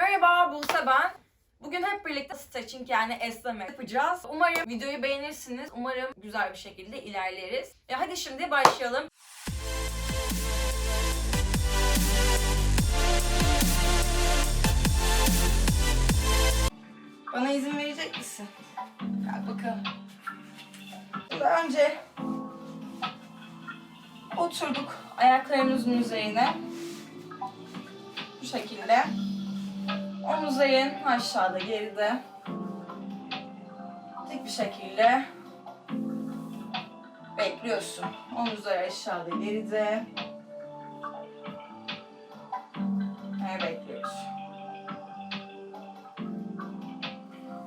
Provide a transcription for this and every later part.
Merhaba Buse ben. Bugün hep birlikte stretching yani esneme yapacağız. Umarım videoyu beğenirsiniz. Umarım güzel bir şekilde ilerleriz. E hadi şimdi başlayalım. Bana izin verecek misin? Gel bakalım. Daha önce oturduk ayaklarımızın üzerine. Bu şekilde. Omuzların aşağıda geride. Tek bir şekilde bekliyorsun. Omuzlar aşağıda geride. Ve bekliyoruz.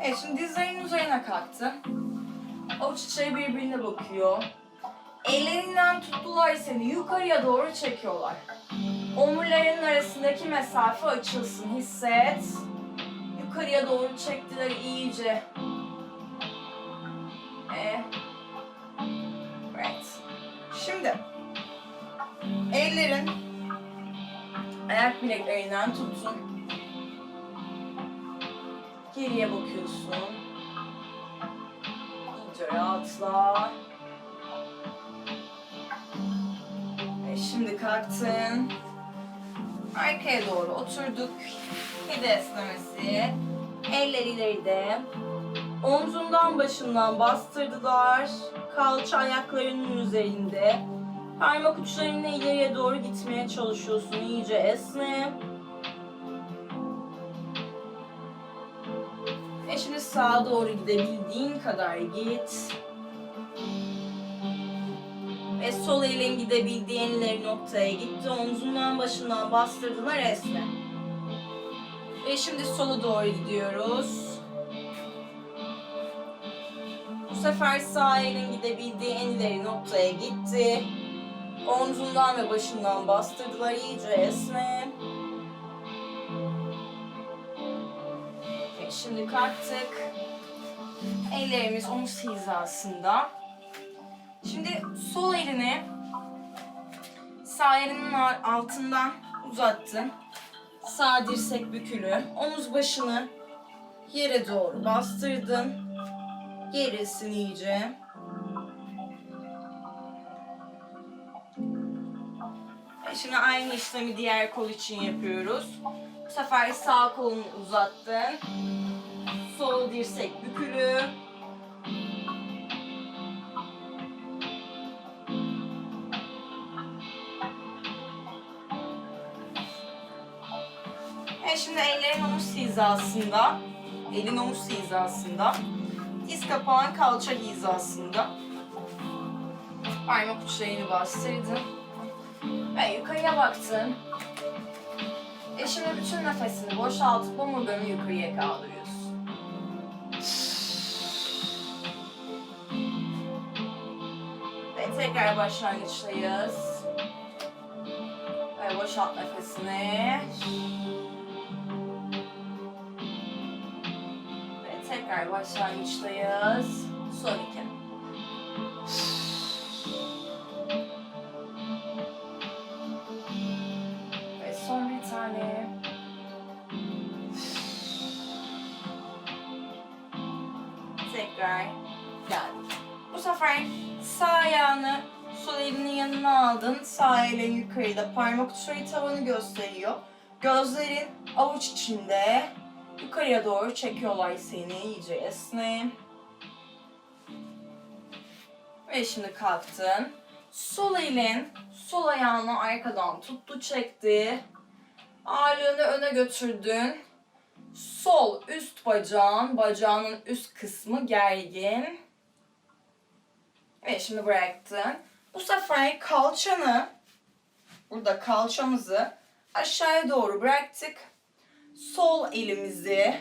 Evet şimdi dizlerin üzerine kalktın. Avuç içleri birbirine bakıyor. Ellerinden tuttular seni yukarıya doğru çekiyorlar. Omurların arasındaki mesafe açılsın. Hisset. Yukarıya doğru çektiler iyice. Ee, evet. Şimdi ellerin ayak bileklerinden tutun. Geriye bakıyorsun. İyice rahatla. Ve şimdi kalktın. Arkaya doğru oturduk. Kedi esnemesi. Eller ileride. Omzundan başından bastırdılar. Kalça ayaklarının üzerinde. Parmak uçlarınla ileriye doğru gitmeye çalışıyorsun. İyice esne. Ve şimdi sağa doğru gidebildiğin kadar git. Ve sol elin gidebildiği enleri noktaya gitti. Omzundan başından bastırdılar esne. Ve şimdi sola doğru gidiyoruz. Bu sefer sağ elin gidebildiği enleri noktaya gitti. Omzundan ve başından bastırdılar iyice esne. Ve şimdi kalktık. Ellerimiz omuz hizasında. Şimdi sol elini sağ elinin altından uzattın. Sağ dirsek bükülü. Omuz başını yere doğru bastırdın. Gerisin iyice. Ve Şimdi aynı işlemi diğer kol için yapıyoruz. Bu sefer sağ kolunu uzattın. Sol dirsek bükülü. Hizasında, elin omuz hizasında, diz kapağın kalça hizasında. Parmak uçlarını bastırdın ve yukarıya baktın. E şimdi bütün nefesini boşaltıp omurganı yukarıya kaldırıyorsun. Ve tekrar başlangıçtayız. Ve boşalt nefesini. Tekrar başlangıçtayız. Son iki. Ve son bir tane. Tekrar geldik. Bu sefer sağ ayağını sol elinin yanına aldın. Sağ elin yukarıda. Parmak uçları tavanı gösteriyor. Gözlerin avuç içinde. Yukarıya doğru çekiyorlar seni. iyice esne. Ve şimdi kalktın. Sol elin sol ayağını arkadan tuttu çekti. Ağırlığını öne götürdün. Sol üst bacağın, bacağının üst kısmı gergin. Ve şimdi bıraktın. Bu sefer kalçanı, burada kalçamızı aşağıya doğru bıraktık. Sol elimizi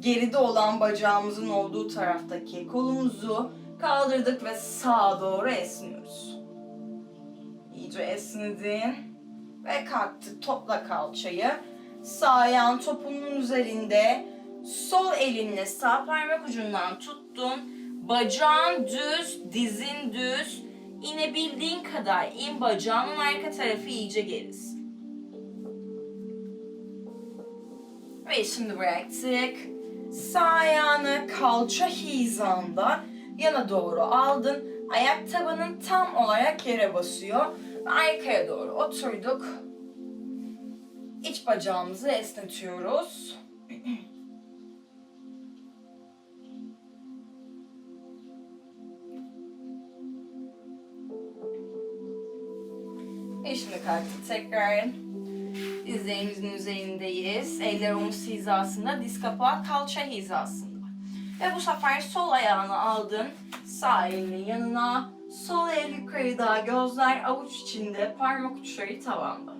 geride olan bacağımızın olduğu taraftaki kolumuzu kaldırdık ve sağa doğru esniyoruz. İyice esnedin ve kalktık. Topla kalçayı. Sağ ayağın topunun üzerinde. Sol elinle sağ parmak ucundan tuttun. Bacağın düz, dizin düz. İnebildiğin kadar in bacağının arka tarafı iyice gerisin. Ve şimdi bıraktık. Sağ ayağını kalça hizanda yana doğru aldın. Ayak tabanın tam olarak yere basıyor. Ve arkaya doğru oturduk. İç bacağımızı esnetiyoruz. Ve şimdi kalktık tekrar. Dizlerimizin üzerindeyiz. Eller omuz hizasında, diz kapağı kalça hizasında. Ve bu sefer sol ayağını aldın. Sağ elini yanına. Sol el yukarıda, gözler avuç içinde, parmak uçları tavanda.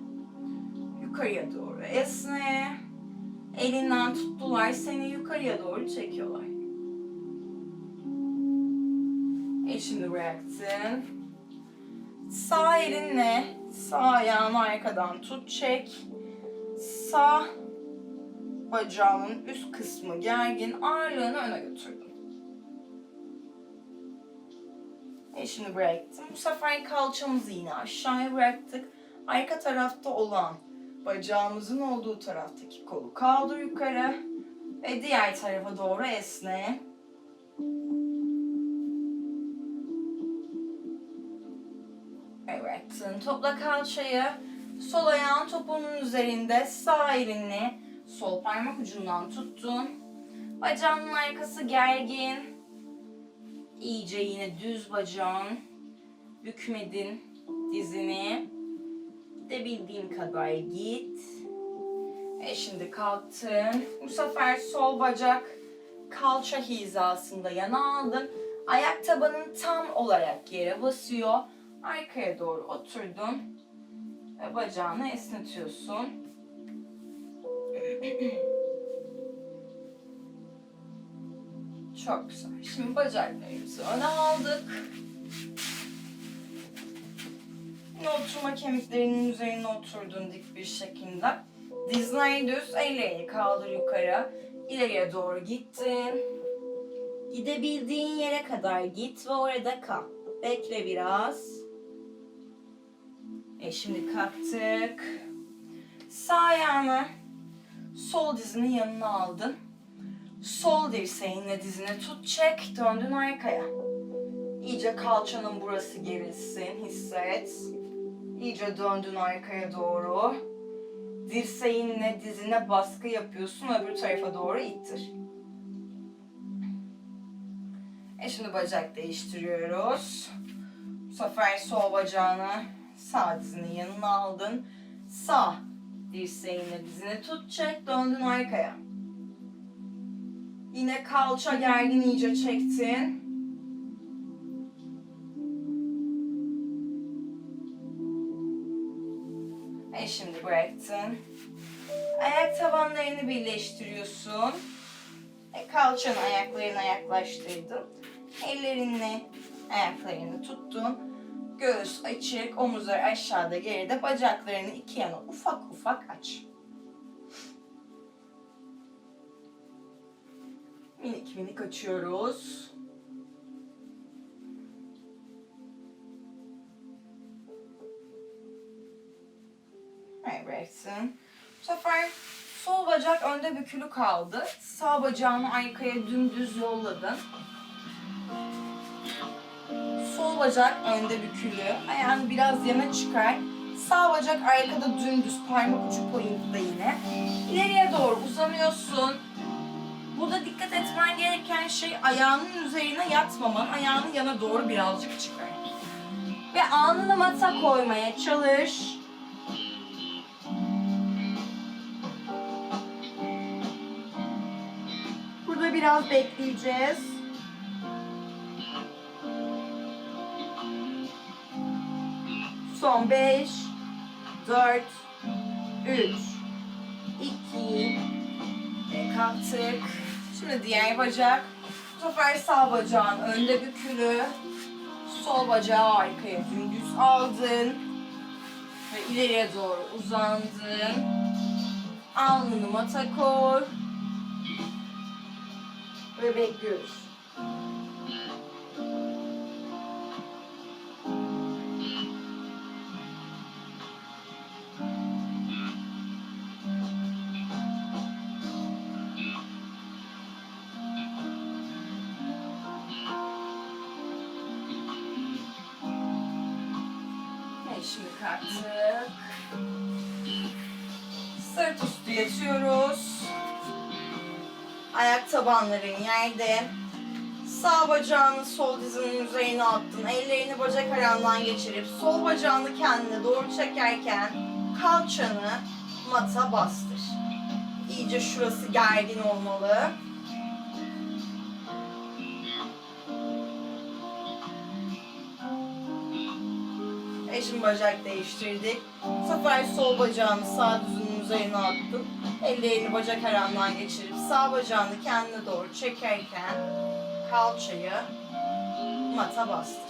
Yukarıya doğru esne. Elinden tuttular, seni yukarıya doğru çekiyorlar. Şimdi bıraktın. Sağ elinle sağ ayağını arkadan tut çek. Sağ bacağının üst kısmı gergin ağırlığını öne götürdüm. E şimdi bıraktım. Bu sefer kalçamızı yine aşağıya bıraktık. Arka tarafta olan bacağımızın olduğu taraftaki kolu kaldır yukarı. Ve diğer tarafa doğru esne. Evet. Topla kalçayı. Sol ayağın topuğunun üzerinde sağ elini sol parmak ucundan tuttun. Bacağının arkası gergin. İyice yine düz bacağın. Bükmedin dizini. Gidebildiğin kadar git. Ve şimdi kalktın. Bu sefer sol bacak kalça hizasında yana aldın. Ayak tabanın tam olarak yere basıyor. Arkaya doğru oturdun. Ve bacağını esnetiyorsun. Çok güzel. Şimdi bacaklarımızı öne aldık. Yine oturma kemiklerinin üzerine oturdun dik bir şekilde. Dizler düz, ellerini kaldır yukarı. İleriye doğru gittin. Gidebildiğin yere kadar git ve orada kal. Bekle biraz. E şimdi kalktık. Sağ ayağını sol dizinin yanına aldın. Sol dirseğinle dizini tut çek. Döndün arkaya. İyice kalçanın burası gerilsin. Hisset. İyice döndün arkaya doğru. Dirseğinle dizine baskı yapıyorsun. Öbür tarafa doğru ittir. E şimdi bacak değiştiriyoruz. Bu sefer sol bacağını sağ dizinin yanına aldın. Sağ dirseğinle dizini tut çek döndün arkaya. Yine kalça gergin iyice çektin. E şimdi bıraktın. Ayak tabanlarını birleştiriyorsun. E, kalçanı ayaklarına yaklaştırdın. Ellerinle ayaklarını tuttun. Göğüs açık, omuzlar aşağıda geride, bacaklarını iki yana ufak ufak aç. Minik minik açıyoruz. Evet. Bu sefer sol bacak önde bükülü kaldı. Sağ bacağını arkaya dümdüz yolladın. Sol bacak önde bükülü. Ayağını biraz yana çıkar. Sağ bacak arkada dümdüz parmak ucu pointte yine. İleriye doğru uzanıyorsun. Burada dikkat etmen gereken şey ayağının üzerine yatmaman. Ayağını yana doğru birazcık çıkar. Ve alnına mata koymaya çalış. Burada biraz bekleyeceğiz. Son 5, 4, 3, 2, ve kalktık. Şimdi diğer bacak. Bu sefer sağ bacağın önde bükülü. Sol bacağı arkaya dümdüz aldın. Ve ileriye doğru uzandın. Alnını mata koy. Ve bekliyoruz. Kalktık. Sırt üstü yatıyoruz. Ayak tabanların yerde. Sağ bacağını sol dizinin üzerine attın. Ellerini bacak arandan geçirip sol bacağını kendine doğru çekerken kalçanı mata bastır. İyice şurası gergin olmalı. Şimdi bacak değiştirdik. Bu sefer sol bacağını sağ dizinin üzerine attın. Ellerini bacak arandan geçirip sağ bacağını kendine doğru çekerken kalçayı mata bastır.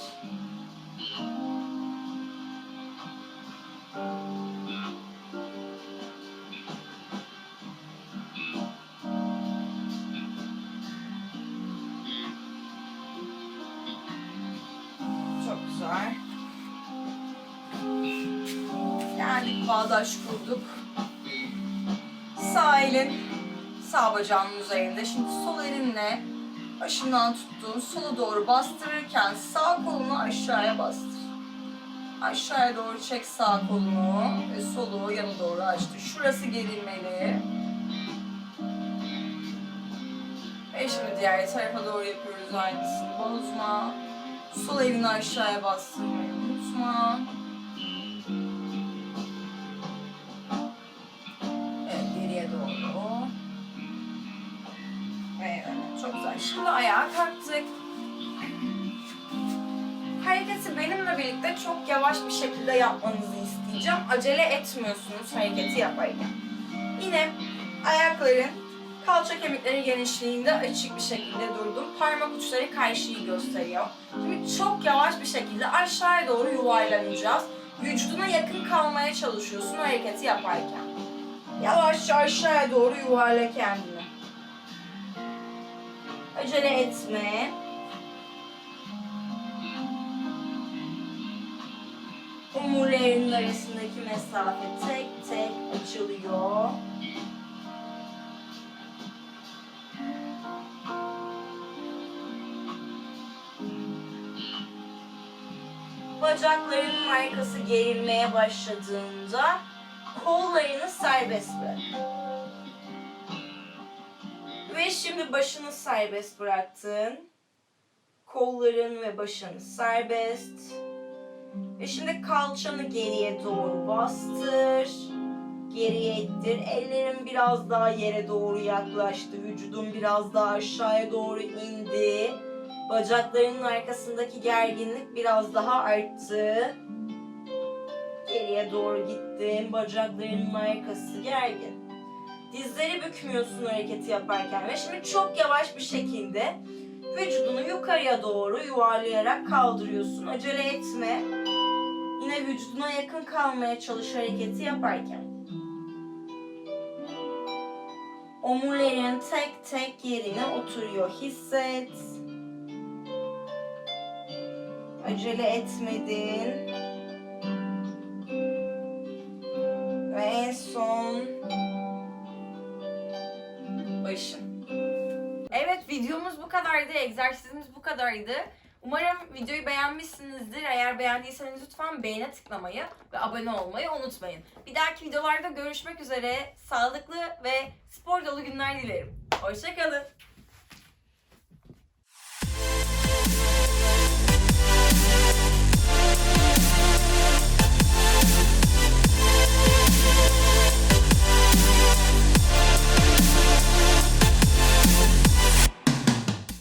Geldik bağdaş kurduk. Sağ elin sağ bacağının üzerinde. Şimdi sol elinle başından tuttuğun sola doğru bastırırken sağ kolunu aşağıya bastır. Aşağıya doğru çek sağ kolunu ve solu yana doğru açtır. Şurası gerilmeli. Ve şimdi diğer tarafa doğru yapıyoruz aynısını. Bozma. Sol elini aşağıya bastırmayı unutma. Güzel. Şimdi ayağa kalktık. Hareketi benimle birlikte çok yavaş bir şekilde yapmanızı isteyeceğim. Acele etmiyorsunuz hareketi yaparken. Yine ayakların kalça kemikleri genişliğinde açık bir şekilde durdum. Parmak uçları karşıyı gösteriyor. Şimdi çok yavaş bir şekilde aşağıya doğru yuvarlanacağız. Vücuduna yakın kalmaya çalışıyorsun hareketi yaparken. Yavaşça aşağıya doğru yuvarla kendini. Acele etme. Omurlarının arasındaki mesafe tek tek açılıyor. Bacaklarının arkası gerilmeye başladığında kollarını serbest bırak. Ve şimdi başını serbest bıraktın. Kolların ve başın serbest. Ve şimdi kalçanı geriye doğru bastır. Geriye ittir. Ellerin biraz daha yere doğru yaklaştı. Vücudun biraz daha aşağıya doğru indi. Bacaklarının arkasındaki gerginlik biraz daha arttı. Geriye doğru gittin. Bacaklarının arkası gergin. Dizleri bükmüyorsun hareketi yaparken ve şimdi çok yavaş bir şekilde vücudunu yukarıya doğru yuvarlayarak kaldırıyorsun. Acele etme. Yine vücuduna yakın kalmaya çalış hareketi yaparken. Omurların tek tek yerine oturuyor. Hisset. Acele etmedin. Ve en son videomuz bu kadardı, egzersizimiz bu kadardı. Umarım videoyu beğenmişsinizdir. Eğer beğendiyseniz lütfen beğene tıklamayı ve abone olmayı unutmayın. Bir dahaki videolarda görüşmek üzere. Sağlıklı ve spor dolu günler dilerim. Hoşçakalın.